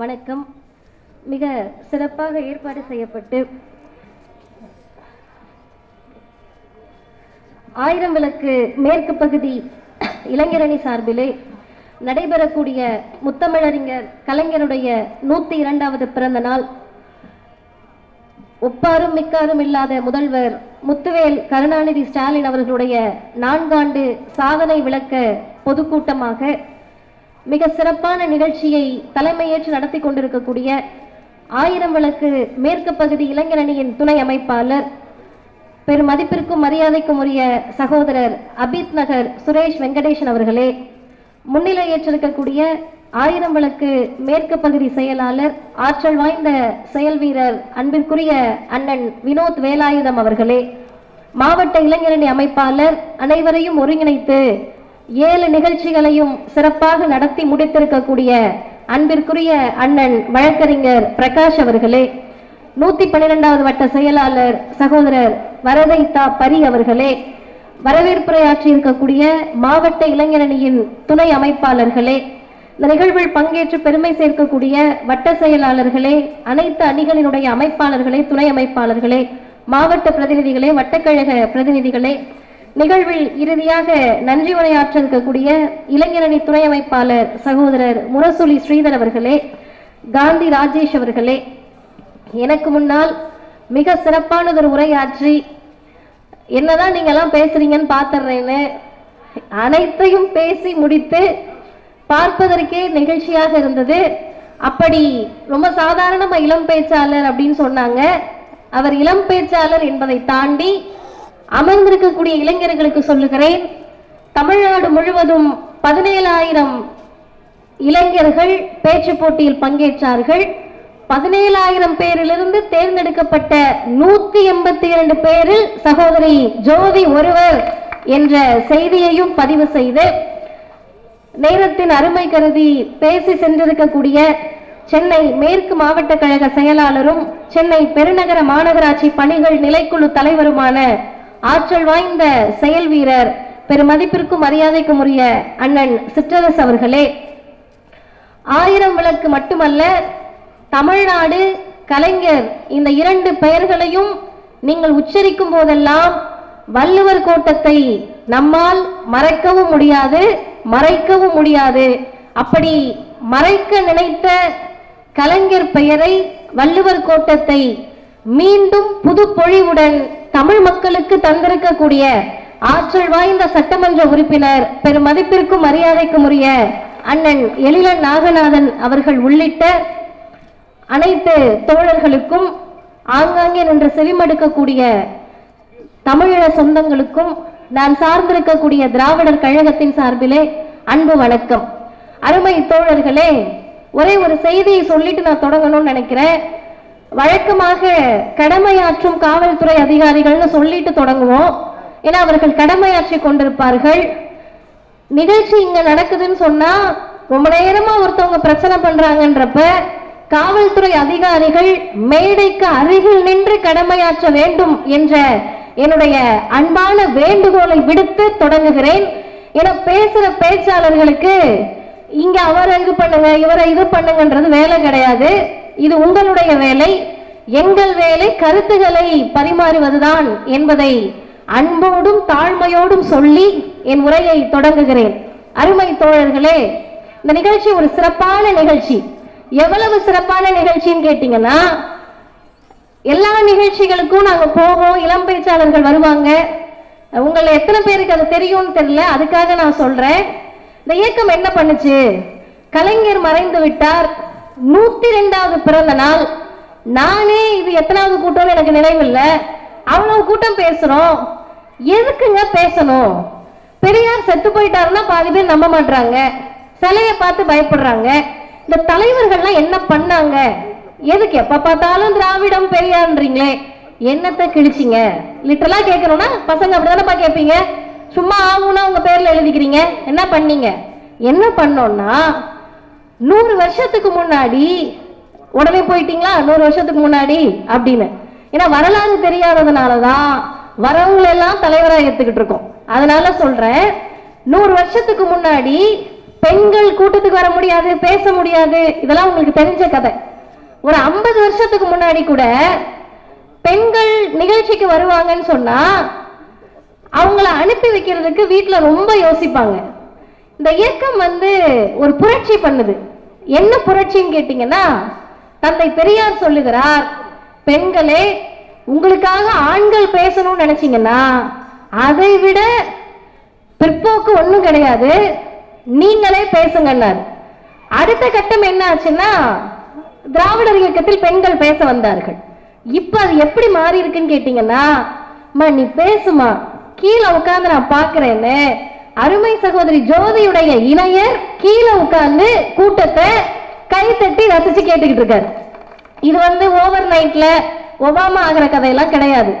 வணக்கம். மிக சிறப்பாக ஏற்பாடு செய்யப்பட்டு ஆயிரம் விளக்கு மேற்கு பகுதி இளைஞரணி சார்பிலே நடைபெறக்கூடிய முத்தமிழறிஞர் கலைஞருடைய நூத்தி இரண்டாவது பிறந்த நாள். ஒப்பாரும் மிக்காரும் இல்லாத முதல்வர் முத்துவேல் கருணாநிதி ஸ்டாலின் அவர்களுடைய நான்காண்டு சாதனை விளக்க பொதுக்கூட்டமாக மிக சிறப்பான நிகழ்ச்சியை தலைமையேற்று நடத்தி கொண்டிருக்கக்கூடிய ஆயிரம் விளக்கு மேற்கு பகுதி இளைஞரணியின் துணை அமைப்பாளர் பெரும் மதிப்பிற்கும் மரியாதைக்கும் உரிய சகோதரர் அபித் நகர் சுரேஷ் வெங்கடேசன் அவர்களே. முன்னிலை ஏற்றிருக்கக்கூடிய ஆயிரம் விளக்கு மேற்கு பகுதி செயலாளர் ஆற்றல் வாய்ந்த செயல் வீரர் அன்பிற்குரிய அண்ணன் வினோத் வேலாயுதம் அவர்களே. மாவட்ட இளைஞரணி அமைப்பாளர் அனைவரையும் ஒருங்கிணைத்து ஏழு நிகழ்ச்சிகளையும் சிறப்பாக நடத்தி முடித்திருக்கக்கூடிய அன்பிற்குரிய அண்ணன் வழக்கறிஞர் பிரகாஷ் அவர்களே நூத்தி பன்னிரெண்டாவது வட்ட செயலாளர் சகோதரர் வரதை தா பரி அவர்களே வரவேற்புரையாற்றி இருக்கக்கூடிய மாவட்ட இளைஞரணியின் துணை அமைப்பாளர்களே இந்த நிகழ்வில் பங்கேற்று பெருமை சேர்க்கக்கூடிய வட்ட செயலாளர்களே அனைத்து அணிகளினுடைய அமைப்பாளர்களே துணை அமைப்பாளர்களே மாவட்ட பிரதிநிதிகளே வட்டக்கழக பிரதிநிதிகளே நிகழ்வில் இறுதியாக நன்றி உரையாற்ற இருக்கக்கூடிய இளைஞரணி துணை அமைப்பாளர் சகோதரர் முரசொலி ஸ்ரீதர் அவர்களே காந்தி ராஜேஷ் அவர்களே எனக்கு முன்னால் மிக சிறப்பானதொரு உரையாற்றி என்னதான் நீங்கெல்லாம் பேசுறீங்கன்னு பார்த்துடுறேன்னு அனைத்தையும் பேசி முடித்து பார்ப்பதற்கே நிகழ்ச்சியாக இருந்தது. அப்படி ரொம்ப சாதாரணமாக இளம் பேச்சாளர் அப்படின்னு சொன்னாங்க. அவர் இளம் பேச்சாளர் என்பதை தாண்டி அமர்ந்திருக்கக்கூடிய இளைஞர்களுக்கு சொல்லுகிறேன் தமிழ்நாடு முழுவதும் பதினேழாயிரம் இளைஞர்கள் பேச்சு போட்டியில் பங்கேற்றார்கள். பதினேழாயிரம் பேரிலிருந்து தேர்ந்தெடுக்கப்பட்ட நூத்தி எண்பத்தி இரண்டு பேரில் சகோதரி ஜோதி ஒருவர் என்ற செய்தியையும் பதிவு செய்து நேரத்தின் அருமை கருதி பேசி சென்றிருக்கக்கூடிய சென்னை மேற்கு மாவட்ட கழக செயலாளரும் சென்னை பெருநகர மாநகராட்சி பணிகள் நிலைக்குழு தலைவருமான ஆற்றல் வாய்ந்த செயல் வீரர் பெருமதிப்பிற்கும் மரியாதைக்கும் உரிய அண்ணன் சிற்றரசு அவர்களே. ஆயிரம் விளக்கு மட்டுமல்ல தமிழ்நாடு கலைஞர் இந்த இரண்டு பெயர்களையும் நீங்கள் உச்சரிக்கும் போதெல்லாம் வள்ளுவர் கோட்டத்தை நம்மால் மறைக்கவும் முடியாது மறைக்கவும் முடியாது. அப்படி மறைக்க நினைத்த கலைஞர் பெயரை வள்ளுவர் கோட்டத்தை மீண்டும் புது பொழிவுடன் தமிழ் மக்களுக்கு தந்திருக்கக்கூடிய ஆற்றல் வாய்ந்த சட்டமன்ற உறுப்பினர் பெரும் மதிப்பிற்கும் மரியாதைக்கும் உரிய அண்ணன் எழிலன் நாகநாதன் அவர்கள் உள்ளிட்ட அனைத்து தோழர்களுக்கும் ஆங்காங்கே நின்று செவிமடுக்கக்கூடிய தமிழீழ சொந்தங்களுக்கும் நான் சார்ந்திருக்கக்கூடிய திராவிடர் கழகத்தின் சார்பிலே அன்பு வணக்கம். அருமை தோழர்களே ஒரே ஒரு செய்தியை சொல்லிட்டு நான் தொடங்கணும்னு நினைக்கிறேன். வழக்கமாக கடமையாற்றும் காவல்துறை அதிகாரிகள்னு சொல்லிட்டு தொடங்குவோம். ஏன்னா அவர்கள் கடமையாற்றி கொண்டிருப்பார்கள். நிகழ்ச்சி இங்க நடக்குதுன்னு சொன்னா ரொம்ப நேரமா ஒருத்தவங்க பிரச்சனை பண்றாங்கன்றப்ப காவல்துறை அதிகாரிகள் மேடைக்கு அருகில் நின்று கடமையாற்ற வேண்டும் என்ற என்னுடைய அன்பான வேண்டுகோளை விடுத்து தொடங்குகிறேன். என பேசுற பேச்சாளர்களுக்கு இங்க அவரை இது பண்ணுங்க இவரை இது பண்ணுங்கன்றது வேலை கிடையாது. இது உங்களுடைய வேலை. எங்கள் வேலை கருத்துக்களை பரிமாறுவதுதான் என்பதை அன்போடும் தாழ்மையோடும் சொல்லி என் உரையை தொடங்குகிறேன். அருமை தோழர்களே இந்த நிகழ்ச்சி ஒரு சிறப்பான நிகழ்ச்சி. எவ்வளவு சிறப்பான நிகழ்ச்சின்னு கேட்டீங்கன்னா எல்லா நிகழ்ச்சிகளுக்கும் நாங்கள் போவோம் இளம் பேச்சாளர்கள் வருவாங்க. உங்களை எத்தனை பேருக்கு அது தெரியும்னு தெரியல அதுக்காக நான் சொல்றேன். இந்த இயக்கம் என்ன பண்ணுச்சு? கலைஞர் மறைந்து விட்டார். நூத்தி ரெண்டாவது பிறந்த நாள். நானே இது எத்தனாவது கூட்டம்னு எனக்கு நினைவில்லை. அவ்வளவு கூட்டம் பேசுறோம். எதுக்குங்க பேசணும்? பெரியார் செத்து போயிட்டாருன்னா பாதி பேர் நம்ப மாட்டாங்க சிலையை பார்த்து பயப்படுறாங்க. இந்த தலைவர்கள்லாம் என்ன பண்ணாங்க? எதுக்கு எப்ப பார்த்தாலும் திராவிடம் பெரியார்ன்றீங்களே. என்னத்தை கிழிச்சிங்க? லிட்டரலா கேட்கணும்னா பசங்க அப்படிதானப்பா கேட்பீங்க? சும்மா ஆகும்னா உங்க பேர்ல எழுதிக்கிறீங்க. என்ன பண்ணீங்க? என்ன பண்ணோம்னா நூறு வருஷத்துக்கு முன்னாடி உடனே போயிட்டீங்களா? நூறு வருஷத்துக்கு முன்னாடி அப்படின்னு. ஏன்னா வரலாறு தெரியாததுனாலதான் வரவங்களெல்லாம் தலைவராக தலைவரா ஏத்துக்கிட்டு இருக்கோம். அதனால சொல்றேன் நூறு வருஷத்துக்கு முன்னாடி பெண்கள் கூட்டத்துக்கு வர முடியாது பேச முடியாது இதெல்லாம் உங்களுக்கு தெரிஞ்ச கதை. ஒரு ஐம்பது வருஷத்துக்கு முன்னாடி கூட பெண்கள் நிகழ்ச்சிக்கு வருவாங்கன்னு சொன்னா அவங்கள அனுப்பி வைக்கிறதுக்கு வீட்டில் ரொம்ப யோசிப்பாங்க. இந்த இயக்கம் வந்து ஒரு புரட்சி பண்ணுது. என்ன புரட்சின்னு கேட்டீங்கன்னா தந்தை பெரியார் சொல்லுகிறார் பெண்களே உங்களுக்காக ஆண்கள் பேசணும்னு நினைச்சீங்கன்னா அதை விட பிற்போக்கு ஒன்றும் கிடையாது. நீங்களே பேசுங்கன்னார். அடுத்த கட்டம் என்ன ஆச்சுன்னா திராவிடர் இயக்கத்தில் பெண்கள் பேச வந்தார்கள். இப்ப அது எப்படி மாறி இருக்குன்னு கேட்டீங்கன்னா அம்மா நீ பேசுமா கீழே உட்காந்து நான் பாக்குறேன்னு அருமை சகோதரி ஜோதியுடைய இணையர் கீழே உட்கார்ந்து கூட்டத்தை கை தட்டி ரசிச்சு கேட்டுக்கிட்டு இருக்காரு. இது வந்து ஓவர் நைட்ல ஒபாமா ஆகிற கதையெல்லாம் கிடையாது.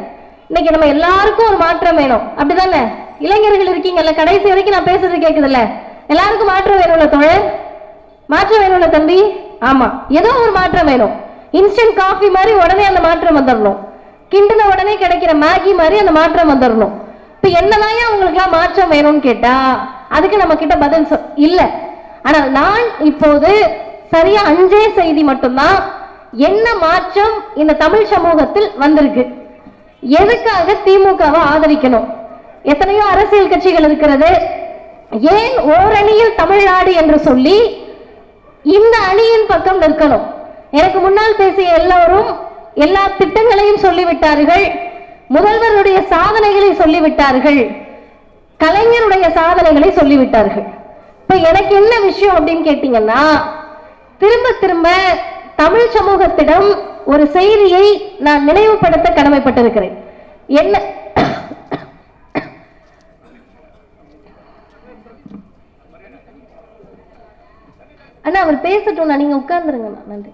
இன்னைக்கு நம்ம எல்லாருக்கும் ஒரு மாற்றம் வேணும். அப்படிதானே? இளைஞர்கள் இருக்கீங்கல்ல கடைசி வரைக்கும் நான் பேசுறது கேக்குதுல்ல. எல்லாருக்கும் மாற்றம் வேணும்ல தோழர்? மாற்றம் வேணும்ல தம்பி? ஆமா ஏதோ ஒரு மாற்றம் வேணும். இன்ஸ்டன்ட் காஃபி மாதிரி உடனே அந்த மாற்றம் வந்துடணும் கிண்டுன உடனே கிடைக்கிற மேகி மாதிரி அந்த மாற்றம் வந்துடணும் இப்ப என்னதான் உங்களுக்குலாம் மாற்றம் வேணும்னு கேட்டா அதுக்கு நம்ம கிட்ட பதில் சொ- இல்ல. ஆனால் நான் இப்போது சரியா அஞ்சே செய்தி மட்டும்தான் என்ன மாற்றம் இந்த தமிழ் சமூகத்தில் வந்திருக்கு. எதுக்காக திமுகவை ஆதரிக்கணும்? எத்தனையோ அரசியல் கட்சிகள் இருக்கிறது. ஏன் ஓரணியில் தமிழ்நாடு என்று சொல்லி இந்த அணியின் பக்கம் நிற்கணும்? எனக்கு முன்னால் பேசிய எல்லோரும் எல்லா திட்டங்களையும் சொல்லிவிட்டார்கள். முதல்வருடைய சாதனைகளை சொல்லிவிட்டார்கள். கலைஞருடைய சாதனைகளை சொல்லிவிட்டார்கள். இப்ப எனக்கு என்ன விஷயம் அப்படின்னு கேட்டீங்கன்னா திரும்ப திரும்ப தமிழ் சமூகத்திடம் ஒரு செய்தியை நான் நினைவுபடுத்த கடமைப்பட்டிருக்கிறேன். என்ன? அண்ணா அவர் பேசட்டும் நீங்க உட்கார்ந்துருங்க நன்றி.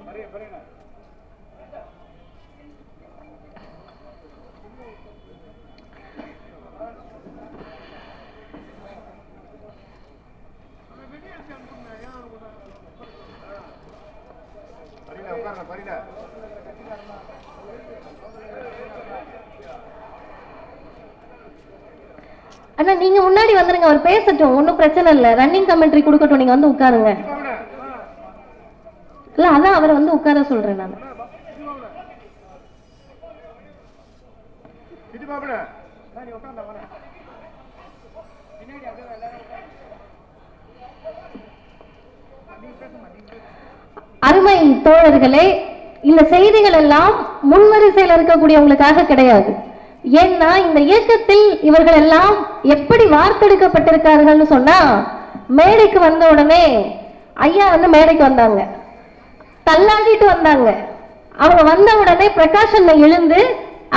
அண்ணா நீங்க முன்னாடி வந்துருங்க அவர் பேசட்டும் ஒன்றும் பிரச்சனை இல்லை. ரன்னிங் கமெண்ட்ரி கொடுக்கட்டும் நீங்க வந்து உட்காருங்க. இல்ல அதான் அவரை வந்து உட்கார சொல்றேன் நான் சிட்டு பாப்பட நீ உட்கார்ந்தா வாடா அருமை தோழர்களே இந்த செய்திகள் எல்லாம் முன்வரிசையில் இருக்கக்கூடியவங்களுக்காக கிடையாது. ஏன்னா இந்த இயக்கத்தில் இவர்கள் எல்லாம் எப்படி வார்த்தெடுக்கப்பட்டிருக்கார்கள்னு சொன்னா மேடைக்கு வந்த உடனே ஐயா வந்து மேடைக்கு வந்தாங்க. தள்ளாடிட்டு வந்தாங்க. அவங்க வந்த உடனே பிரகாஷன் எழுந்து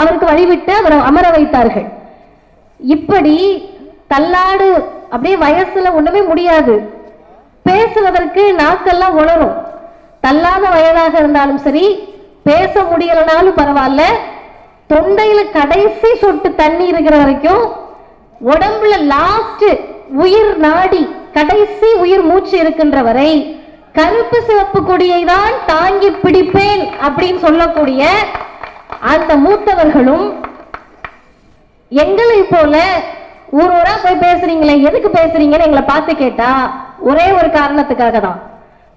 அவருக்கு வழிவிட்டு அவரை அமர வைத்தார்கள். இப்படி தள்ளாடு அப்படியே வயசுல ஒண்ணுமே முடியாது. பேசுவதற்கு நாக்கெல்லாம் உணரும். தள்ளாத வயதாக இருந்தாலும் சரி பேச முடியலனாலும் பரவாயில்ல. தொண்டையில கடைசி சொட்டு தண்ணி இருக்கிற வரைக்கும் உடம்புல லாஸ்ட் உயிர் நாடி கடைசி உயிர் மூச்சு இருக்கின்ற வரை கருப்பு சிவப்பு கொடியை தான் தாங்கி பிடிப்பேன் அப்படின்னு சொல்லக்கூடிய அந்த மூத்தவர்களும் எங்களை போல ஊர் ஊரா போய் பேசுறீங்களே எதுக்கு பேசுறீங்கன்னு எங்களை பார்த்து கேட்டா ஒரே ஒரு காரணத்துக்காக தான்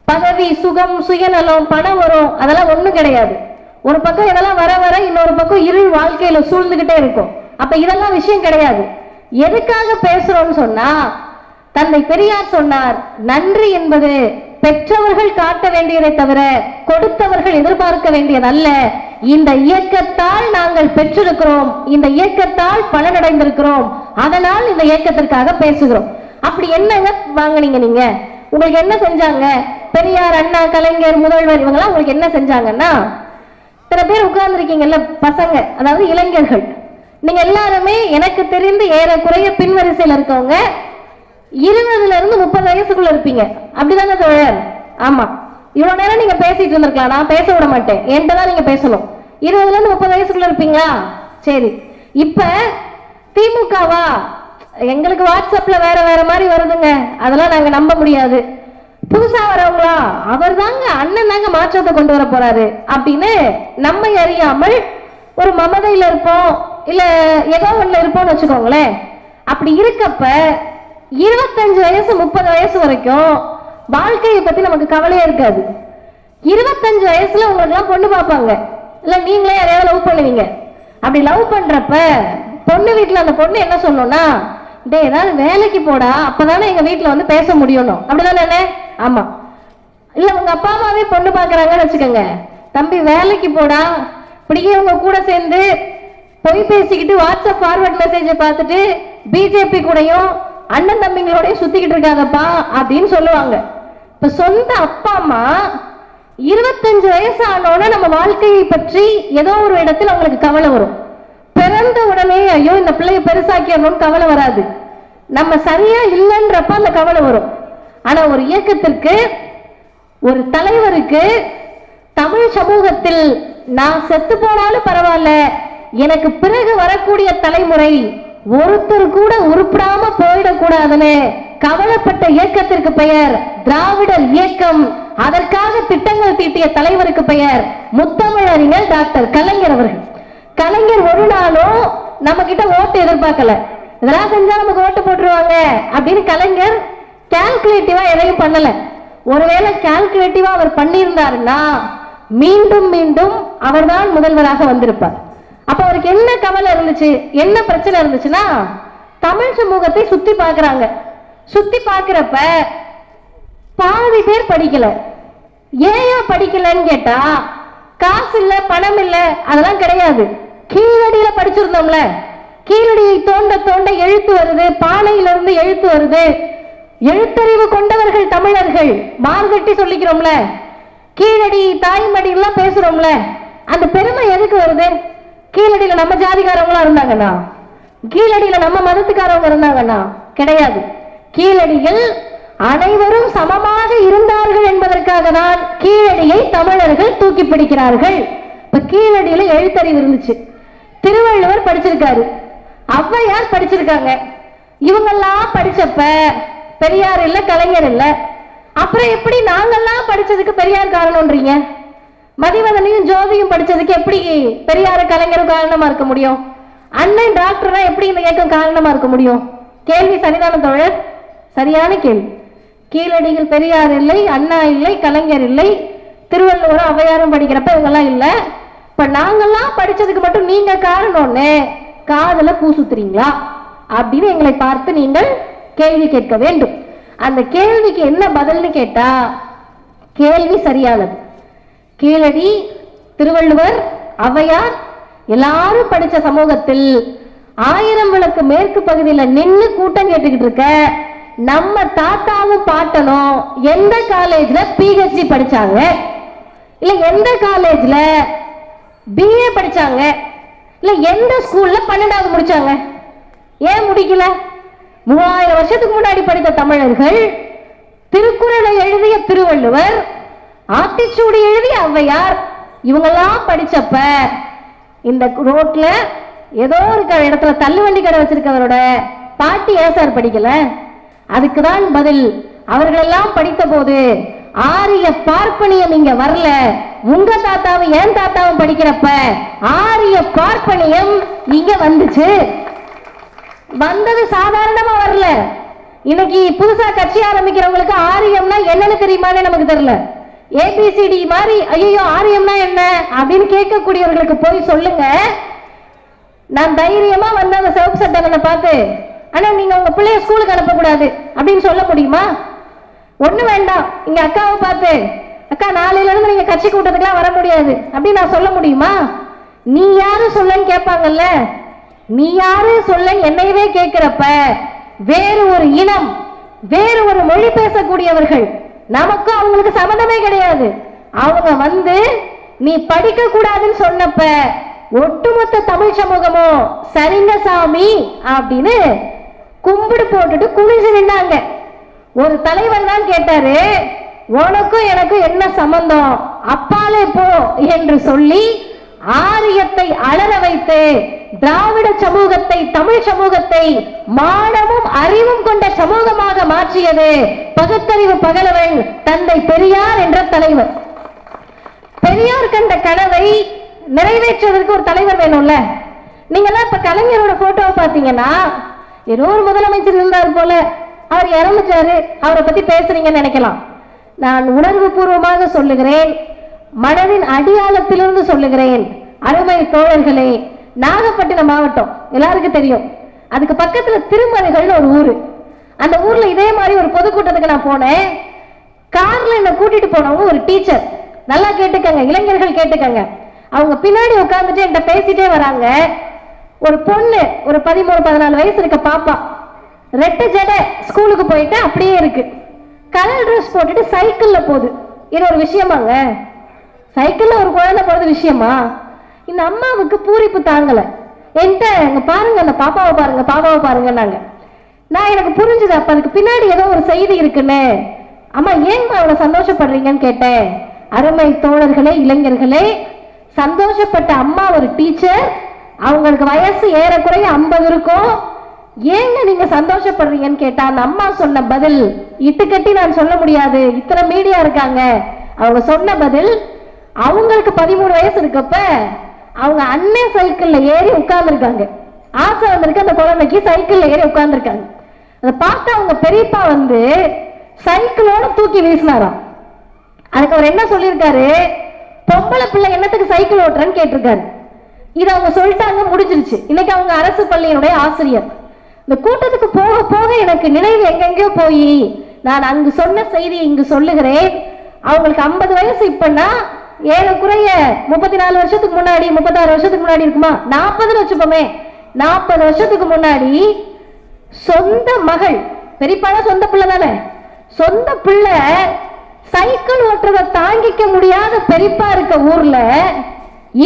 பதவி சுகம் சுயநலம் பணம் வரும். அதெல்லாம் ஒன்றும் கிடையாது. ஒரு பக்கம் இதெல்லாம் வர வர இன்னொரு பக்கம் இருள் வாழ்க்கையில சூழ்ந்துகிட்டே இருக்கும். அப்ப இதெல்லாம் விஷயம் கிடையாது. எதுக்காக பேசுறோம்னு சொன்னா தந்தை பெரியார் சொன்னார் நன்றி என்பது பெற்றவர்கள் காட்ட வேண்டியதை தவிர கொடுத்தவர்கள் எதிர்பார்க்க வேண்டியதல்ல இந்த இயக்கத்தால் நாங்கள் பெற்றிருக்கிறோம். இந்த இயக்கத்தால் பலனடைந்திருக்கிறோம். அதனால் இந்த இயக்கத்திற்காக பேசுகிறோம். அப்படி என்னங்க வாங்கினீங்க நீங்க? உங்களுக்கு என்ன செஞ்சாங்க? பெரியார் அண்ணா கலைஞர் முதல்வர் இவங்கெல்லாம் உங்களுக்கு என்ன செஞ்சாங்கன்னா சில பேர் உட்கார்ந்துருக்கீங்கல்ல பசங்க அதாவது இளைஞர்கள். நீங்க எல்லாருமே எனக்கு தெரிந்து ஏறக்குறைய பின்வரிசையில் இருக்கவங்க இருபதுல இருந்து முப்பது வயசுக்குள்ள இருப்பீங்க. அப்படிதானே தோழர்? ஆமா. இவ்வளவு நேரம் நீங்க பேசிட்டு இருந்திருக்கலாம். நான் பேச விட மாட்டேன். என்கிட்ட தான் நீங்க பேசணும். இருபதுல இருந்து முப்பது வயசுக்குள்ள இருப்பீங்களா? சரி. இப்ப திமுகவா? எங்களுக்கு வாட்ஸ்அப்ல வேற வேற மாதிரி வருதுங்க. அதெல்லாம் நாங்க நம்ப முடியாது. புதுசா வரவங்களா? அவர் தாங்க அண்ணன் தாங்க மாற்றத்தை கொண்டு வர போறாரு. அப்படின்னு நம்மை அறியாமல் ஒரு மமதையில இருப்போம் இல்ல ஏதோ ஒண்ணுல இருப்போம்னு வச்சுக்கோங்களேன். அப்படி இருக்கப்ப இருபத்தஞ்சு வயசு முப்பது வயசு வரைக்கும் வாழ்க்கையை பத்தி நமக்கு கவலையே இருக்காது. இருபத்தஞ்சு வயசுல உங்களுக்கு எல்லாம் பொண்ணு பார்ப்பாங்க. இல்ல நீங்களே யாரையாவது லவ் பண்ணுவீங்க. அப்படி லவ் பண்றப்ப பொண்ணு வீட்டுல அந்த பொண்ணு என்ன சொல்லணும்னா டே ஏதாவது வேலைக்கு போடா அப்பதானே எங்க வீட்டுல வந்து பேச முடியணும். அப்படிதானே ஆமா. இல்ல உங்க அப்பா அம்மாவே பொண்ணு பாக்குறாங்கன்னு வச்சுக்கோங்க. தம்பி வேலைக்கு போடா இப்படியே உங்க கூட சேர்ந்து பொய் பேசிக்கிட்டு வாட்ஸ்அப் ஃபார்வர்ட் மெசேஜை பார்த்துட்டு பிஜேபி கூடயும் அண்ணன் தம்பிங்களோடய சுத்திக்கிட்டு இருக்காங்கப்பா அப்படின்னு சொல்லுவாங்க. இப்ப சொந்த அப்பா அம்மா இருபத்தஞ்சு வயசு ஆனோட நம்ம வாழ்க்கையை பற்றி ஏதோ ஒரு இடத்துல அவங்களுக்கு கவலை வரும். பிறந்த உடனே ஐயோ இந்த பிள்ளைய பெருசாக்கிடணும்னு கவலை வராது. நம்ம சரியா இல்லைன்றப்ப அந்த கவலை வரும். ஆனா ஒரு இயக்கத்திற்கு ஒரு தலைவருக்கு தமிழ் சமூகத்தில் நான் செத்து போனாலும் பரவாயில்ல. எனக்கு பிறகு வரக்கூடிய தலைமுறை ஒருத்தர் கூட உருப்படாம போயிடக்கூடாதுன்னு கவலைப்பட்ட இயக்கத்திற்கு பெயர் திராவிடர் இயக்கம். அதற்காக திட்டங்கள் தீட்டிய தலைவருக்கு பெயர் முத்தமிழறிஞர் டாக்டர் கலைஞர் அவர்கள். கலைஞர் ஒரு நாளும் நம்ம கிட்ட ஓட்டு எதிர்பார்க்கல. இதெல்லாம் செஞ்சா நமக்கு ஓட்டு போட்டுருவாங்க அப்படின்னு கலைஞர் கால்குலேட்டிவா எதையும் பண்ணல. ஒருவேளை கால்குலேட்டிவா அவர் பண்ணியிருந்தாருன்னா மீண்டும் மீண்டும் அவர்தான் முதல்வராக வந்திருப்பார். அப்ப அவருக்கு என்ன கவலை இருந்துச்சு? என்ன பிரச்சனை இருந்துச்சுன்னா தமிழ் சமூகத்தை சுத்தி பார்க்குறாங்க. சுத்தி பார்க்குறப்ப பாதி பேர் படிக்கல. ஏன் படிக்கலன்னு கேட்டா காசு இல்ல பணம் இல்ல அதெல்லாம் கிடையாது. கீழடியில படிச்சிருந்தோம்ல. கீழடியை தோண்ட தோண்ட எழுத்து வருது பானையிலிருந்து எழுத்து வருது. எழுத்தறிவு கொண்டவர்கள் தமிழர்கள். மார்கட்டி சொல்லிக்கிறோம்ல. கீழடி தாய்மடி எல்லாம் பேசுறோம்ல. அந்த பெருமை எதுக்கு வருது? கீழடியில நம்ம ஜாதிக்காரவங்களா இருந்தாங்கன்னா? கீழடியில நம்ம மதத்துக்காரவங்க இருந்தாங்கன்னா? கிடையாது. கீழடியில் அனைவரும் சமமாக இருந்தார்கள் என்பதற்காக தான் கீழடியை தமிழர்கள் தூக்கி பிடிக்கிறார்கள். இப்ப கீழடியில எழுத்தறிவு இருந்துச்சு. திருவள்ளுவர் படிச்சிருக்காரு. ஔவையார் படிச்சிருக்காங்க. இவங்கெல்லாம் படிச்சப்ப பெரியார் இல்ல கலைஞர் இல்ல. அப்புறம் எப்படி நாங்கெல்லாம் படிச்சதுக்கு பெரியார் காரணம்ன்றீங்க? மதிவதனையும் ஜோதியும் படிச்சதுக்கு எப்படி பெரியார கலைஞரும் காரணமா இருக்க முடியும்? அண்ணன் டாக்டரா எப்படி இந்த இயக்கம் காரணமா இருக்க முடியும்? கேள்வி சரிதான தோழர்? சரியான கேள்வி. கீழடியில் பெரியார் இல்லை அண்ணா இல்லை கலைஞர் இல்லை திருவள்ளுவரும் அவையாரும் படிக்கிறப்ப இவங்கெல்லாம் இல்ல. இப்ப நாங்கெல்லாம் படிச்சதுக்கு மட்டும் நீங்க காரணம்னு காதுல பூசுத்துறீங்களா அப்படின்னு எங்களை பார்த்து நீங்கள் கேள்வி கேட்க வேண்டும். அந்த கேள்விக்கு என்ன பதில்னு கேட்டா கேள்வி சரியானது. கீழடி திருவள்ளுவர் ஔவையார் எல்லாரும் படிச்ச சமூகத்தில் ஆயிரம் விளக்கு மேற்கு பகுதியில நின்று கூட்டம் கேட்டுக்கிட்டு இருக்க நம்ம தாத்தாவும் பாட்டனும் எந்த காலேஜ்ல பிஹெச்டி படிச்சாங்க? இல்ல எந்த காலேஜ்ல பிஏ படிச்சாங்க? இல்ல எந்த ஸ்கூல்ல பன்னெண்டாவது முடிச்சாங்க? ஏன் முடிக்கல? மூவாயிரம் வருஷத்துக்கு முன்னாடி படித்த தமிழர்கள் திருக்குறளை எழுதிய திருவள்ளுவர் ஆத்திச்சூடி எழுதிய ஔவையார் இவங்கெல்லாம் படிச்சப்ப இந்த ரோட்ல ஏதோ இருக்க இடத்துல தள்ளுவண்டி கடை வச்சிருக்கவரோட பாட்டி ஏன் சார் படிக்கல? அதுக்கு தான் பதில். அவர்களெல்லாம் படித்த போது ஆரிய பார்ப்பனியம் இங்க வரல. உங்க தாத்தாவும் என் தாத்தாவும் படிக்கிறப்ப ஆரிய பார்ப்பனியம் இங்க வந்துச்சு. வந்தது சாதாரணமா வரல. இன்னைக்கு புதுசா கட்சி ஆரம்பிக்கிறவங்களுக்கு ஆரியம்னா என்னன்னு தெரியுமான்னு நமக்கு தெரியல. ஏபிசிடி மாதிரி ஐயோ ஆரியம்னா என்ன? அப்படின்னு கேட்கக்கூடியவர்களுக்கு போய் சொல்லுங்க. நான் தைரியமா வந்து அந்த சிவப்பு சட்டங்களை பார்த்து ஆனா நீங்க உங்க பிள்ளைய ஸ்கூலுக்கு அனுப்பக்கூடாது. அப்படின்னு சொல்ல முடியுமா? ஒண்ணு வேண்டாம். இங்க அக்காவை பார்த்து அக்கா நாளையில இருந்து நீங்க கட்சி கூட்டத்துக்குலாம் வர முடியாது. அப்படின்னு நான் சொல்ல முடியுமா? நீ யாரும் சொல்லன்னு கேட்பாங்கல்ல. நீ யாரு சொல்ல என்னையவே கேட்கிறப்ப வேறு ஒரு இனம் வேறு ஒரு மொழி பேசக்கூடியவர்கள். நமக்கும் அவங்களுக்கு சம்மந்தமே கிடையாது. அவங்க வந்து நீ படிக்க கூடாதுன்னு சொன்னப்ப ஒட்டுமொத்த தமிழ் சமூகமும் சரிங்க சாமி அப்படின்னு கும்பிடு போட்டுட்டு குனிஞ்சு நின்னாங்க. ஒரு தலைவர் தான் கேட்டாரு உனக்கும் எனக்கும் என்ன சம்பந்தம்? அப்பாலே போ என்று சொல்லி ஆரியத்தை அலர வைத்து திராவிட சமூகத்தை தமிழ் சமூகத்தை மானமும் அறிவும் கொண்ட சமூகமாக மாற்றியது பகுத்தறிவு பகலவன் தந்தை பெரியார் என்ற தலைவர். பெரியார் கண்ட கனவை நிறைவேற்றுவதற்கு ஒரு தலைவர் வேணும்ல? நீங்கெல்லாம் இப்ப கலைஞரோட போட்டோவை பார்த்தீங்கன்னா ஏதோ ஒரு முதலமைச்சர் இருந்தார் போல அவர் இறந்துட்டாரு அவரை பத்தி பேசுறீங்கன்னு நினைக்கலாம். நான் உணர்வு பூர்வமாக சொல்லுகிறேன் மனதின் அடியாளத்திலிருந்து சொல்லுகிறேன். அருமை தோழர்களே நாகப்பட்டினம் மாவட்டம் எல்லாருக்கும் தெரியும். அதுக்கு பக்கத்துல திருமலைகள்னு ஒரு ஊரு. அந்த ஊர்ல இதே மாதிரி ஒரு பொதுக்கூட்டத்துக்கு நான் போனேன். கார்ல என்ன கூட்டிட்டு போனவங்க ஒரு டீச்சர். நல்லா கேட்டுக்கங்க இளைஞர்கள் கேட்டுக்கங்க. அவங்க பின்னாடி உட்காந்துட்டு என்கிட்ட பேசிட்டே வராங்க. ஒரு பொண்ணு ஒரு பதிமூணு பதினாலு வயசு இருக்க பாப்பா. ரெட்டு ஜடை ஸ்கூலுக்கு போயிட்டு அப்படியே இருக்கு. கலர் ட்ரெஸ் போட்டுட்டு சைக்கிள்ல போகுது. இது ஒரு விஷயமாங்க. சைக்கிளில் ஒரு குழந்தை போகிறது விஷயமா? இந்த அம்மாவுக்கு பூரிப்பு தாங்கலை. என்கிட்ட அங்கே பாருங்க அந்த பாப்பாவை பாருங்க பாப்பாவை பாருங்கன்னாங்க. நான் எனக்கு புரிஞ்சுது அப்போ அதுக்கு பின்னாடி ஏதோ ஒரு செய்தி இருக்குன்னு. அம்மா ஏங்கம்மா அவளை சந்தோஷப்படுறீங்கன்னு கேட்டேன். அருமை தோழர்களே இளைஞர்களே சந்தோஷப்பட்ட அம்மா ஒரு டீச்சர். அவங்களுக்கு வயசு ஏறக்குறைய ஐம்பது இருக்கும். ஏங்க நீங்க சந்தோஷப்படுறீங்கன்னு கேட்டா அந்த அம்மா சொன்ன பதில் இட்டுக்கட்டி நான் சொல்ல முடியாது. இத்தனை மீடியா இருக்காங்க. அவங்க சொன்ன பதில் அவங்களுக்கு பதிமூணு வயசு இருக்கப்ப அவங்க அண்ணன் சைக்கிள்ல ஏறி உட்கார்ந்துருக்காங்க. ஆசை வந்திருக்கு அந்த குழந்தைக்கு சைக்கிள்ல ஏறி உட்கார்ந்துருக்காங்க. அதை பார்த்து அவங்க பெரியப்பா வந்து சைக்கிளோட தூக்கி வீசினாராம். அதுக்கு அவர் என்ன சொல்லியிருக்காரு? பொம்பளை பிள்ளை என்னத்துக்கு சைக்கிள் ஓட்டுறேன்னு கேட்டிருக்காரு. இது அவங்க சொல்லிட்டாங்க முடிஞ்சிருச்சு. இன்னைக்கு அவங்க அரசு பள்ளியினுடைய ஆசிரியர். இந்த கூட்டத்துக்கு போக போக எனக்கு நினைவு எங்கெங்கயோ போய் நான் அங்கு சொன்ன செய்தி இங்கு சொல்லுகிறேன். அவங்களுக்கு ஐம்பது வயசு இப்பன்னா ஏறக்குறைய முப்பத்தி நாலு வருஷத்துக்கு முன்னாடி முப்பத்தாறு வருஷத்துக்கு முன்னாடி இருக்குமா? நாற்பதுன்னு வச்சுப்போமே. நாற்பது வருஷத்துக்கு முன்னாடி சொந்த மகள் பெரியப்பான சொந்த பிள்ளை தானே? சொந்த பிள்ளை சைக்கிள் ஓட்டுறத தாங்கிக்க முடியாத பெரியப்பா இருக்க ஊர்ல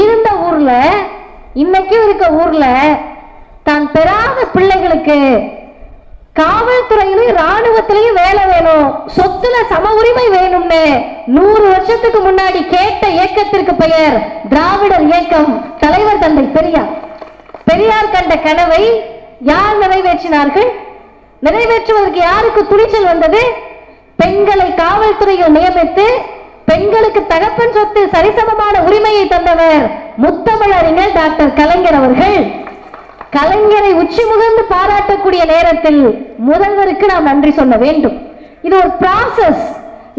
இருந்த ஊர்ல இன்னைக்கும் இருக்க ஊர்ல தான் பெறாத பிள்ளைகளுக்கு காவல்துறையிலும் ராணுவத்திலையும் வேலை வேணும். சொத்துல சம உரிமை வேணும்னு நூறு வருஷத்துக்கு முன்னாடி கேட்ட இயக்கத்திற்கு பெயர் திராவிடர் இயக்கம். தலைவர் தந்தை பெரியார். பெரியார் கண்ட கனவை யார் நிறைவேற்றினார்கள்? நிறைவேற்றுவதற்கு யாருக்கு துணிச்சல் வந்தது? பெண்களை காவல்துறையில் நியமித்து பெண்களுக்கு தகப்பன் சொத்து சரிசமமான உரிமையை தந்தவர் முத்தமிழறிஞர் டாக்டர் கலைஞர் அவர்கள். கலைஞரை உச்சி முகந்து பாராட்டக்கூடிய நேரத்தில் முதல்வருக்கு நாம் நன்றி சொல்ல வேண்டும். இது ஒரு ப்ராசஸ்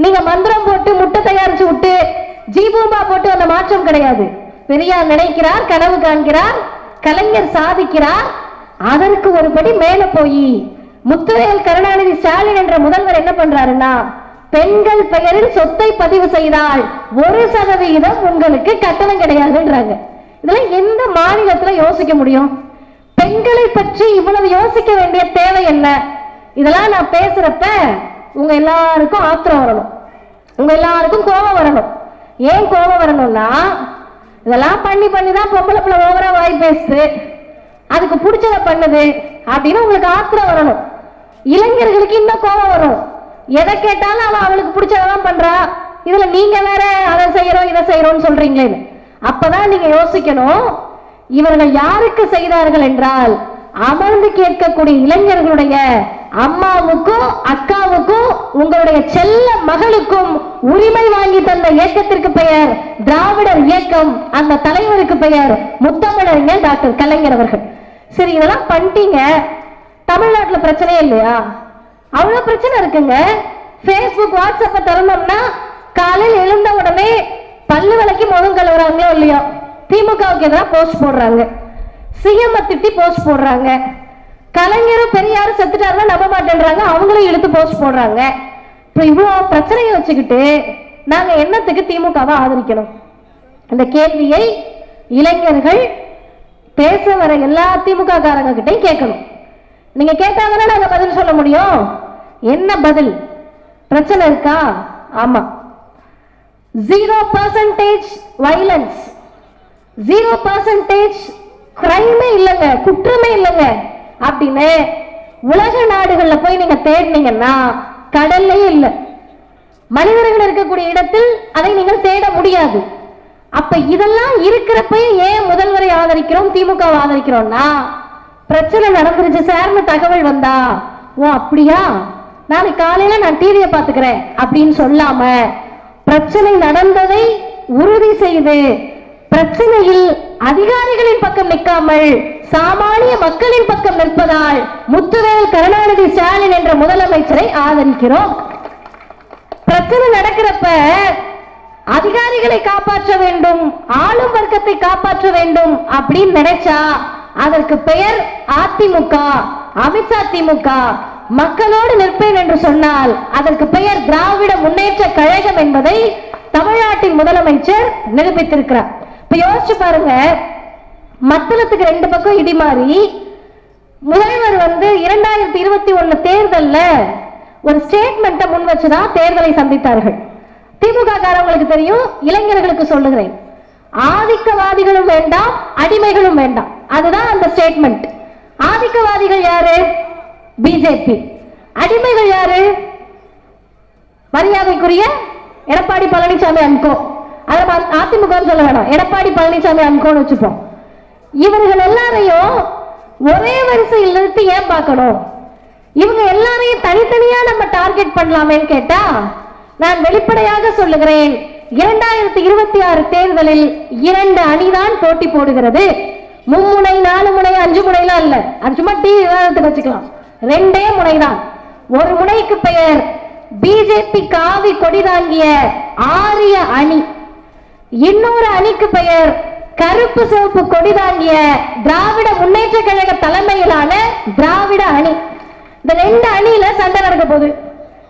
நீங்க மந்திரம் போட்டு முட்டை தயாரிச்சு விட்டு ஜீபூம்பா போட்டு அந்த மாற்றம் கிடையாது. பெரியார் நினைக்கிறார் கனவு காண்கிறார் கலைஞர் சாதிக்கிறார். அதற்கு ஒருபடி மேல போய் முத்துவேல் கருணாநிதி ஸ்டாலின் என்ற முதல்வர் என்ன பண்றாருன்னா பெண்கள் பெயரில் சொத்தை பதிவு செய்தால் ஒரு சதவிகிதம் உங்களுக்கு கட்டணம் கிடையாதுன்றாங்க. இதெல்லாம் எந்த மாநிலத்துல யோசிக்க முடியும்? பெண்களை பற்றி இவ்வளவு யோசிக்க வேண்டிய தேவை என்ன? இதெல்லாம் நான் பேசுறப்ப உங்க எல்லாருக்கும் ஆத்திரம் வரணும். உங்க எல்லாருக்கும் கோபம் வரணும். ஏன் கோபம் வரணும்னா இதெல்லாம் பண்ணி பண்ணி தான் பொம்பளை பிள்ளை ஓவரா வாய் பேசுது. அதுக்கு பிடிச்சத பண்ணுது அப்படின்னு உங்களுக்கு ஆத்திரம் வரணும். இளைஞர்களுக்கு இன்னும் கோபம் வரும். எதை கேட்டாலும் அவன் அவளுக்கு பிடிச்சதான் பண்றா. இதுல நீங்க வேற அதை செய்யறோம் இதை செய்யறோம்னு சொல்றீங்களேன்னு. அப்பதான் நீங்க யோசிக்கணும் இவர்கள் யாருக்கு செய்தார்கள் என்றால் அமர்ந்து கேட்கக்கூடிய இளைஞர்களுடைய அம்மாவுக்கும் அக்காவுக்கும் உங்களுடைய செல்ல மகளுக்கும் உரிமை வாங்கி தந்த இயக்கத்திற்கு பெயர் திராவிடர் இயக்கம். அந்த தலைவருக்கு பெயர் முத்தமிழறிஞர் டாக்டர் கலைஞர் அவர்கள். சரி இதெல்லாம் பண்ணிட்டீங்க. தமிழ்நாட்டுல பிரச்சனையே இல்லையா? அவ்வளவு பிரச்சனை இருக்குங்க. ஃபேஸ்புக் வாட்ஸ்அப்பை திறந்தோம்னா காலையில் எழுந்த உடனே பல்லு விளக்கி முகம் கழுவுறாங்களோ இல்லையோ? திமுகவுக்கு எதிராக போஸ்ட் போடுறாங்க. சிஎம் திட்டி போஸ்ட் போடுறாங்க. கலைஞரும் பெரியாரும் செத்துட்டாருன்னா நம்ப மாட்டேன்றாங்க. அவங்களும் இழுத்து போஸ்ட் போடுறாங்க. இப்போ இவ்வளோ பிரச்சனையை வச்சுக்கிட்டு நாங்கள் என்னத்துக்கு திமுகவை ஆதரிக்கணும்? அந்த கேள்வியை இளைஞர்கள் பேச வர எல்லா திமுக காரங்க கிட்டையும் கேட்கணும். நீங்க கேட்டாங்கன்னா நாங்க பதில் சொல்ல முடியும்? என்ன பதில்? பிரச்சனை இருக்கா? ஆமா. Zero percentage violence zero percentage கிரைமே இல்லைங்க குற்றமே இல்லைங்க. அப்படின்னு உலக நாடுகள்ல போய் நீங்க தேடினீங்கன்னா கடல்லே இல்லை. மனிதர்கள் இருக்கக்கூடிய இடத்தில் அதை நீங்கள் தேட முடியாது. அப்ப இதெல்லாம் இருக்கிறப்ப ஏன் முதல்வரை ஆதரிக்கிறோம் திமுக ஆதரிக்கிறோம்னா பிரச்சனை நடந்துருச்சு சார்னு தகவல் வந்தா ஓ அப்படியா? நாளைக்கு காலையில நான் டிவியை பாத்துக்கிறேன் அப்படின்னு சொல்லாம பிரச்சனை நடந்ததை உறுதி செய்து பிரச்சனையில் அதிகாரிகளின் பக்கம் நிற்காமல் சாமானிய மக்களின் பக்கம் நிற்பதால் முத்துவேல் கருணாநிதி ஸ்டாலின் என்ற முதலமைச்சரை ஆதரிக்கிறோம். பிரச்சனை நடக்கிறப்ப அதிகாரிகளை காப்பாற்ற வேண்டும் ஆளும் வர்க்கத்தை காப்பாற்ற வேண்டும் அப்படின்னு நினைச்சா அதற்கு பெயர் அதிமுக அமித்ஷா திமுக. மக்களோடு நிற்பேன் என்று சொன்னால் அதற்கு பெயர் திராவிட முன்னேற்ற கழகம் என்பதை தமிழ்நாட்டின் முதலமைச்சர் நிரூபித்திருக்கிறார். இப்ப யோசிச்சு பாருங்க. மத்தளத்துக்கு ரெண்டு பக்கம் இடி மாறி முதல்வர் வந்து இரண்டாயிரத்தி இருபத்தி ஒண்ணு தேர்தல்ல ஒரு ஸ்டேட்மெண்ட்டை முன் வச்சுதான் தேர்தலை சந்தித்தார்கள். திமுக காரவங்களுக்கு தெரியும் இளைஞர்களுக்கு சொல்லுகிறேன். ஆதிக்கவாதிகளும் வேண்டாம் அடிமைகளும் வேண்டாம். அதுதான் அந்த ஸ்டேட்மெண்ட் ஆதிக்கவாதிகள் யாரு? பிஜேபி. அடிமைகள் யாரு? மரியாதைக்குரிய எடப்பாடி பழனிசாமி அன்கோ. அதை அதிமுக சொல்ல வேணாம். எடப்பாடி பழனிசாமி அனுக்கோன்னு வச்சுப்போம். இவர்கள் எல்லாரையும் ஒரே வரிசையில் நிறுத்தி ஏன் பார்க்கணும்? இவங்க எல்லாரையும் தனித்தனியா நம்ம டார்கெட் பண்ணலாமேன்னு கேட்டா நான் வெளிப்படையாக சொல்லுகிறேன். இரண்டாயிரத்தி இருபத்தி ஆறு தேர்தலில் இரண்டு அணிதான் போட்டி போடுகிறது. மும்முனை நாலு முனை அஞ்சு முனைலாம் இல்ல. அது சும்மா டி விவாதத்துக்கு வச்சுக்கலாம். ரெண்டே முனைதான். ஒரு முனைக்கு பெயர் பிஜேபி காவி கொடி தாங்கிய ஆரிய அணி. இன்னொரு அணிக்கு பெயர் கருப்பு சிவப்பு கொடி தாங்கிய திராவிட முன்னேற்ற கழக தலைமையிலான திராவிட அணி. இந்த ரெண்டு அணியில சண்டை நடக்க போகுது.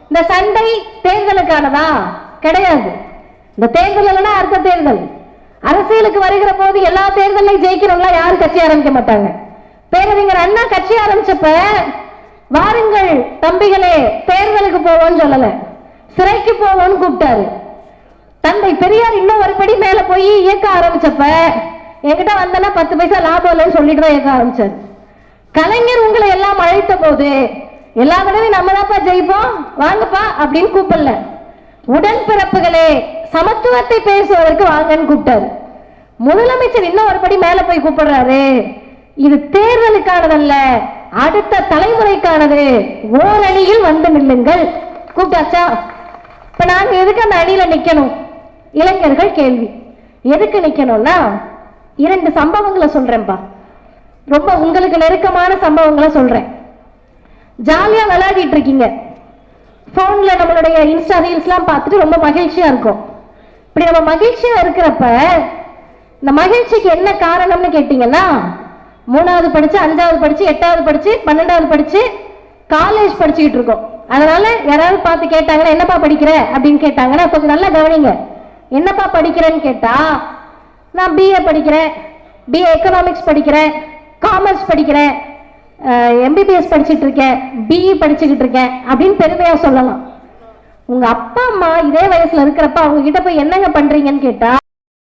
இந்த சண்டை தேர்தலுக்கானதா? கிடையாது. இந்த தேர்தல் இல்லைன்னா அர்த்த தேர்தல். அரசியலுக்கு வருகிற போது எல்லா தேர்தலையும் ஜெயிக்கிறவங்களா யாரும் கட்சி ஆரம்பிக்க மாட்டாங்க. பேரறிஞர் அண்ணா கட்சி ஆரம்பிச்சப்ப வாருங்கள் தம்பிகளே தேர்தலுக்கு போவோம்னு சொல்லல. சிறைக்கு போவோம்னு கூப்பிட்டாரு. தந்தை பெரியார் இன்னும் ஒரு படி மேல போய் இயக்க ஆரம்பிச்சப்ப என்கிட்ட வந்தனா பத்து பைசா லாபம் இல்லைன்னு சொல்லிட்டு தான் இயக்க ஆரம்பிச்சார். கலைஞர் உங்களை எல்லாம் அழைத்த போது எல்லா தடவையும் நம்ம தான்ப்பா ஜெயிப்போம் வாங்கப்பா அப்படின்னு கூப்பிடல. உடன்பிறப்புகளே சமத்துவத்தை பேசுவதற்கு வாங்கன்னு கூப்பிட்டாரு. முதலமைச்சர் இன்னும் ஒரு படி மேல போய் கூப்பிடுறாரு. இது தேர்தலுக்கானதல்ல அடுத்த தலைமுறைக்கானது. ஓரணியில் வந்து நில்லுங்கள். கூப்பிட்டாச்சா? இப்ப நாங்க எதுக்கு அந்த அணியில நிக்கணும்? இளைஞர்கள் கேள்வி. எதுக்கு நிற்கணும்னா இரண்டு சம்பவங்களை சொல்றேன்ப்பா ரொம்ப உங்களுக்கு நெருக்கமான சம்பவங்களை சொல்றேன். ஜாலியாக விளையாடிட்டு இருக்கீங்க. ஃபோனில் நம்மளுடைய இன்ஸ்டா ரீல்ஸ்லாம் பார்த்துட்டு ரொம்ப மகிழ்ச்சியாக இருக்கும். இப்படி நம்ம மகிழ்ச்சியாக இருக்கிறப்ப இந்த மகிழ்ச்சிக்கு என்ன காரணம்னு கேட்டிங்கன்னா மூணாவது படித்து அஞ்சாவது படித்து எட்டாவது படித்து பன்னெண்டாவது படித்து காலேஜ் படிச்சுக்கிட்டு இருக்கோம். அதனால யாராவது பார்த்து கேட்டாங்கன்னா என்னப்பா படிக்கிற? அப்படின்னு கேட்டாங்கன்னா கொஞ்சம் நல்லா கவனிங்க. என்னப்பா படிக்கிறேன்னு கேட்டா நான் பிஏ படிக்கிறேன் பிஏ எக்கனாமிக்ஸ் படிக்கிறேன் காமர்ஸ் படிக்கிறேன் எம்பிபிஎஸ் படிச்சுட்டு இருக்கேன் பிஇ படிச்சுக்கிட்டு இருக்கேன் அப்படின்னு பெருமையாக சொல்லலாம். உங்கள் அப்பா அம்மா இதே வயசில் இருக்கிறப்ப அவங்க கிட்ட போய் என்னங்க பண்ணுறீங்கன்னு கேட்டால்